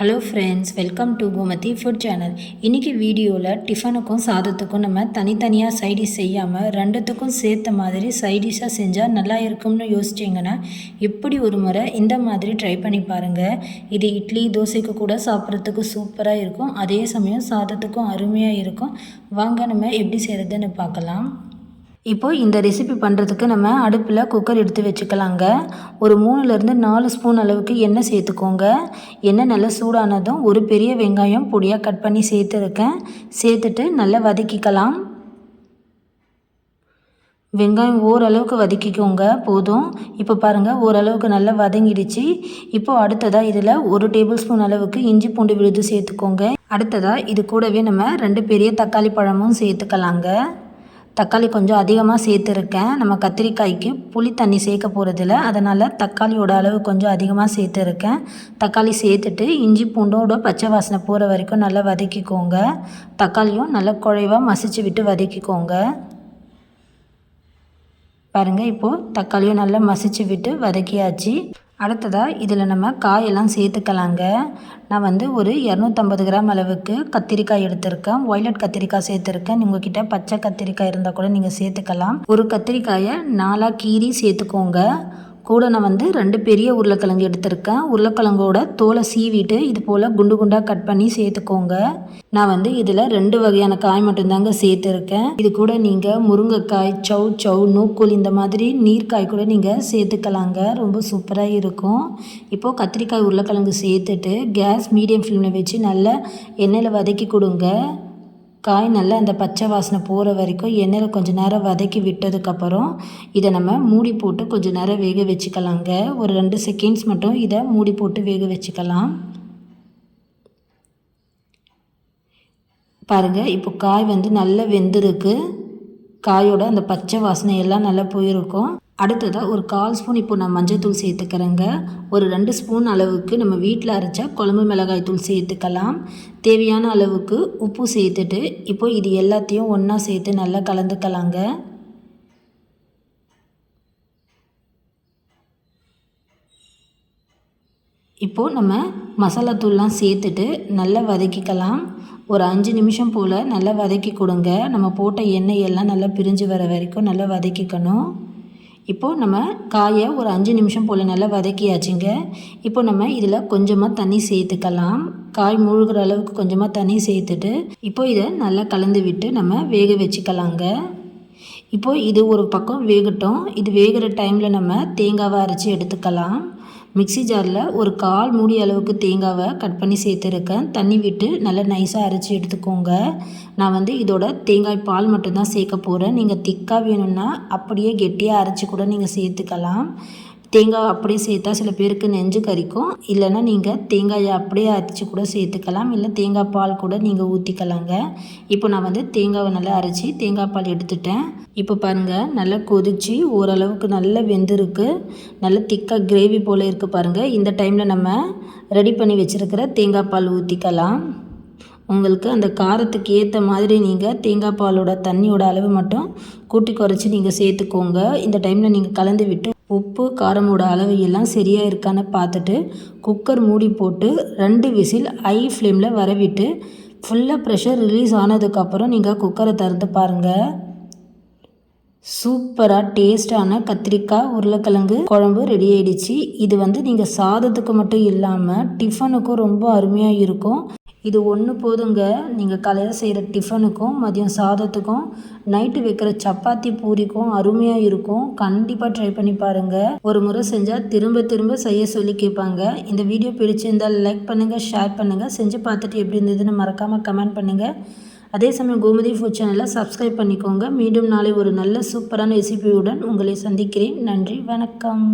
Hello friends welcome to Gomathi food channel இன்றைக்கி வீடியோவில் டிஃபனுக்கும் சாதத்துக்கும் நம்ம தனித்தனியாக சைடிஷ் செய்யாமல் ரெண்டுத்துக்கும் சேர்த்த மாதிரி சைடிஷாக செஞ்சால் நல்லா இருக்கும்னு யோசிச்சிங்கன்னா இப்படி ஒரு முறை இந்த மாதிரி ட்ரை பண்ணி பாருங்கள் இது இட்லி தோசைக்கு கூட சாப்பிட்றதுக்கு சூப்பராக இருக்கும். அதே சமயம் சாதத்துக்கும் அருமையாக இருக்கும். வாங்க நம்ம எப்படி செய்கிறதுன்னு பார்க்கலாம். இப்போது இந்த ரெசிபி பண்ணுறதுக்கு நம்ம அடுப்பில் குக்கர் எடுத்து வச்சுக்கலாங்க. ஒரு மூணுலேருந்து நாலு ஸ்பூன் அளவுக்கு எண்ணெய் சேர்த்துக்கோங்க. எண்ணெய் நல்லா சூடானதும் ஒரு பெரிய வெங்காயம் பொடியாக கட் பண்ணி சேர்த்துருக்கேன். சேர்த்துட்டு நல்லா வதக்கிக்கலாம். வெங்காயம் ஓரளவுக்கு வதக்கிக்கோங்க போதும். இப்போ பாருங்கள் ஓரளவுக்கு நல்லா வதங்கிடுச்சு. இப்போது அடுத்ததாக இதில் ஒரு டேபிள் ஸ்பூன் அளவுக்கு இஞ்சி பூண்டு விழுது சேர்த்துக்கோங்க. அடுத்ததாக இது கூடவே நம்ம ரெண்டு பெரிய தக்காளி பழமும் சேர்த்துக்கலாங்க. தக்காளி கொஞ்சம் அதிகமாக சேர்த்துருக்கேன். நம்ம கத்திரிக்காய்க்கு புளி தண்ணி சேர்க்க போகிறதில்ல அதனால் தக்காளியோட அளவு கொஞ்சம் அதிகமாக சேர்த்துருக்கேன். தக்காளி சேர்த்துட்டு இஞ்சி பூண்டோட பச்சை வாசனை போகிற வரைக்கும் நல்லா வதக்கிக்கோங்க. தக்காளியும் நல்லா குழைவாக மசிச்சு விட்டு வதக்கிக்கோங்க. பாருங்கள் இப்போது தக்காளியும் நல்லா மசிச்சு விட்டு வதக்கியாச்சு. அடுத்ததாக இதில் நம்ம காயெல்லாம் சேர்த்துக்கலாங்க. நான் வந்து ஒரு இரநூத்தம்பது கிராம் அளவுக்கு கத்திரிக்காய் எடுத்திருக்கேன். ஒய்லட் கத்திரிக்காய் சேர்த்துருக்கேன். உங்ககிட்ட பச்சை கத்திரிக்காய் இருந்தால் கூட நீங்கள் சேர்த்துக்கலாம். ஒரு கத்திரிக்காயை நாலாக கீரி சேர்த்துக்கோங்க. கூட நான் வந்து ரெண்டு பெரிய உருளைக்கிழங்கு எடுத்திருக்கேன். உருளைக்கிழங்கோட தோலை சீவிட்டு இது போல் குண்டு குண்டாக கட் பண்ணி சேர்த்துக்கோங்க. நான் வந்து இதில் ரெண்டு வகையான காய் மட்டும்தாங்க சேர்த்துருக்கேன். இது கூட நீங்கள் முருங்கைக்காய் சவு சவு நூக்கோல் இந்த மாதிரி நீர்க்காய் கூட நீங்கள் சேர்த்துக்கலாங்க. ரொம்ப சூப்பராக இருக்கும். இப்போது கத்திரிக்காய் உருளைக்கிழங்கு சேர்த்துட்டு கேஸ் மீடியம் ஃப்ளேமில் வச்சு நல்லா எண்ணெயில் வதக்கி கொடுங்க. காய் நல்லா அந்த பச்சை வாசனை போகிற வரைக்கும் எண்ணெயில் கொஞ்சம் நேரம் வதக்கி விட்டதுக்கப்புறம் இதை நம்ம மூடி போட்டு கொஞ்சம் நேரம் வேக வச்சுக்கலாங்க. ஒரு ரெண்டு செகண்ட்ஸ் மட்டும் இதை மூடி போட்டு வேக வச்சுக்கலாம். பாருங்கள் இப்போ காய் வந்து நல்லா வெந்திருக்கு. காயோட அந்த பச்சை வாசனை எல்லாம் நல்லா போயிருக்கும். அடுத்ததாக ஒரு கால் ஸ்பூன் இப்போ நான் மஞ்சள் தூள் சேர்த்துக்கிறேங்க. ஒரு ரெண்டு ஸ்பூன் அளவுக்கு நம்ம வீட்டில் அரைச்சா குழம்பு மிளகாய் தூள் சேர்த்துக்கலாம். தேவையான அளவுக்கு உப்பு சேர்த்துட்டு இப்போ இது எல்லாத்தையும் ஒன்றா சேர்த்து நல்லா கலந்துக்கலாங்க. இப்போது நம்ம மசாலா தூள்லாம் சேர்த்துட்டு நல்லா வதக்கிக்கலாம். ஒரு அஞ்சு நிமிஷம் போல் நல்லா வதக்கி கொடுங்க. நம்ம போட்ட எண்ணெய் எல்லாம் நல்லா பிரிஞ்சு வர வரைக்கும் நல்லா வதக்கிக்கணும். இப்போது நம்ம காயை ஒரு அஞ்சு நிமிஷம் போல் நல்லா வதக்கியாச்சுங்க. இப்போ நம்ம இதில் கொஞ்சமாக தண்ணி சேர்த்துக்கலாம். காய் மூழ்கிற அளவுக்கு கொஞ்சமாக தண்ணி சேர்த்துட்டு இப்போ இதை நல்லா கலந்து விட்டு நம்ம வேக வச்சுக்கலாங்க. இப்போது இது ஒரு பக்கம் வேகட்டும். இது வேகிற டைமில் நம்ம தேங்காவை அரைச்சி எடுத்துக்கலாம். மிக்சி ஜாரில் ஒரு கால் மூடி அளவுக்கு தேங்காவை கட் பண்ணி சேர்த்துருக்கேன். தண்ணி விட்டு நல்லா நைஸாக அரைச்சி எடுத்துக்கோங்க. நான் வந்து இதோட தேங்காய் பால் மட்டும்தான் சேர்க்க போகிறேன் நீங்கள் திக்காக வேணும்னா அப்படியே கெட்டியாக அரைச்சி கூட நீங்கள் சேர்த்துக்கலாம். தேங்காய் அப்படியே சேர்த்தா சில பேருக்கு நெஞ்சு கறிக்கும் இல்லைன்னா நீங்கள் தேங்காயை அப்படியே அரைச்சி கூட சேர்த்துக்கலாம். இல்லை தேங்காய் பால் கூட நீங்கள் ஊற்றிக்கலாங்க இப்போ நான் வந்து தேங்காவை நல்லா அரைச்சி தேங்காய் பால் எடுத்துட்டேன். இப்போ பாருங்கள் நல்லா கொதிச்சு ஓரளவுக்கு நல்லா வெந்திருக்கு. நல்லா திக்காக கிரேவி போல் இருக்குது பாருங்கள் இந்த டைமில் நம்ம ரெடி பண்ணி வச்சுருக்கிற தேங்காய் பால் ஊற்றிக்கலாம் உங்களுக்கு அந்த காரத்துக்கு ஏற்ற மாதிரி நீங்கள் தேங்காய் பாலோட தண்ணியோட அளவு மட்டும் கூட்டி குறைச்சி நீங்கள் சேர்த்துக்கோங்க. இந்த டைமில் நீங்கள் கலந்து விட்டு உப்பு காரமோட அளவு எல்லாம் சரியாக இருக்கான்னு பார்த்துட்டு குக்கர் மூடி போட்டு ரெண்டு விசில் ஹை ஃப்ளேமில் வரவிட்டு ஃபுல்லாக ப்ரெஷர் ரிலீஸ் ஆனதுக்கப்புறம் நீங்கள் குக்கரை திறந்து பாருங்கள் சூப்பராக டேஸ்டான கத்திரிக்காய் உருளைக்கிழங்கு குழம்பு ரெடி ஆயிடுச்சு. இது வந்து நீங்கள் சாதத்துக்கு மட்டும் இல்லாமல் டிஃபனுக்கும் ரொம்ப அருமையாக இருக்கும். இது ஒன்று போதுங்க. நீங்கள் காலையில் செய்கிற டிஃபனுக்கும் மதியம் சாதத்துக்கும் நைட்டு வைக்கிற சப்பாத்தி பூரிக்கும் அருமையாக இருக்கும். கண்டிப்பாக ட்ரை பண்ணி பாருங்கள் ஒரு முறை செஞ்சால் திரும்ப திரும்ப செய்ய சொல்லி கேட்பாங்க. இந்த வீடியோ பிடிச்சிருந்தால் லைக் பண்ணுங்கள் ஷேர் பண்ணுங்கள் செஞ்சு பார்த்துட்டு எப்படி இருந்ததுன்னு மறக்காமல் கமெண்ட் பண்ணுங்கள் அதே சமயம் கோமதி ஃபுட் சேனலை சப்ஸ்கிரைப் பண்ணிக்கோங்க. மீண்டும் நாளை ஒரு நல்ல சூப்பரான ரெசிபியுடன் உங்களை சந்திக்கிறேன். நன்றி வணக்கம்.